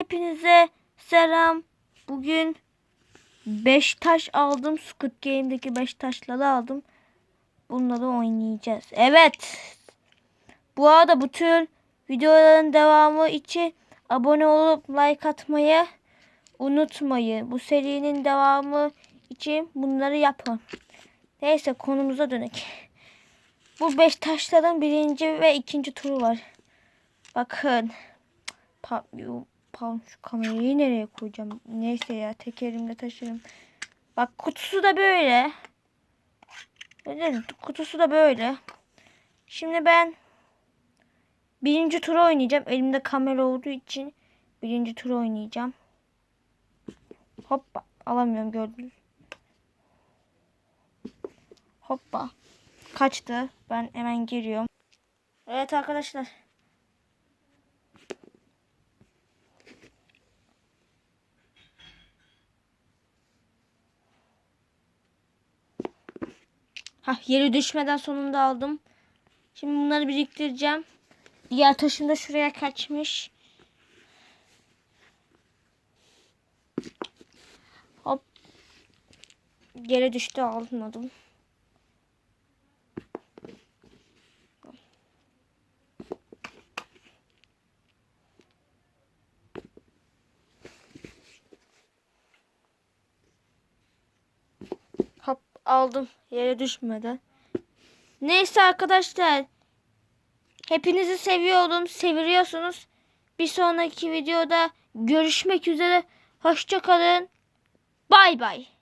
Hepinize selam. Bugün 5 taş aldım. Squid Game'deki 5 taşları aldım. Bunları oynayacağız. Evet. Bu arada bu tür videoların devamı için abone olup like atmayı unutmayın. Bu serinin devamı için bunları yapın. Neyse konumuza dönelim. Bu 5 taşların birinci ve ikinci turu var. Bakın. Pa yo, pardon şu kamerayı nereye koyacağım? Neyse ya tek elimle taşırım. Bak kutusu da böyle. Evet, kutusu da böyle. Şimdi ben birinci turu oynayacağım. Elimde kamera olduğu için birinci turu oynayacağım. Hoppa. Alamıyorum gördünüz. Hoppa. Kaçtı. Ben hemen giriyorum. Evet arkadaşlar. Hah yeri düşmeden sonunda aldım. Şimdi bunları biriktireceğim. Diğer taşım da şuraya kaçmış. Hop. Yere düştü almadım. Hop aldım yere düşmeden. Neyse arkadaşlar. Hepinizi seviyorum. Seviliyorsunuz. Bir sonraki videoda görüşmek üzere. Hoşçakalın. Bay bay.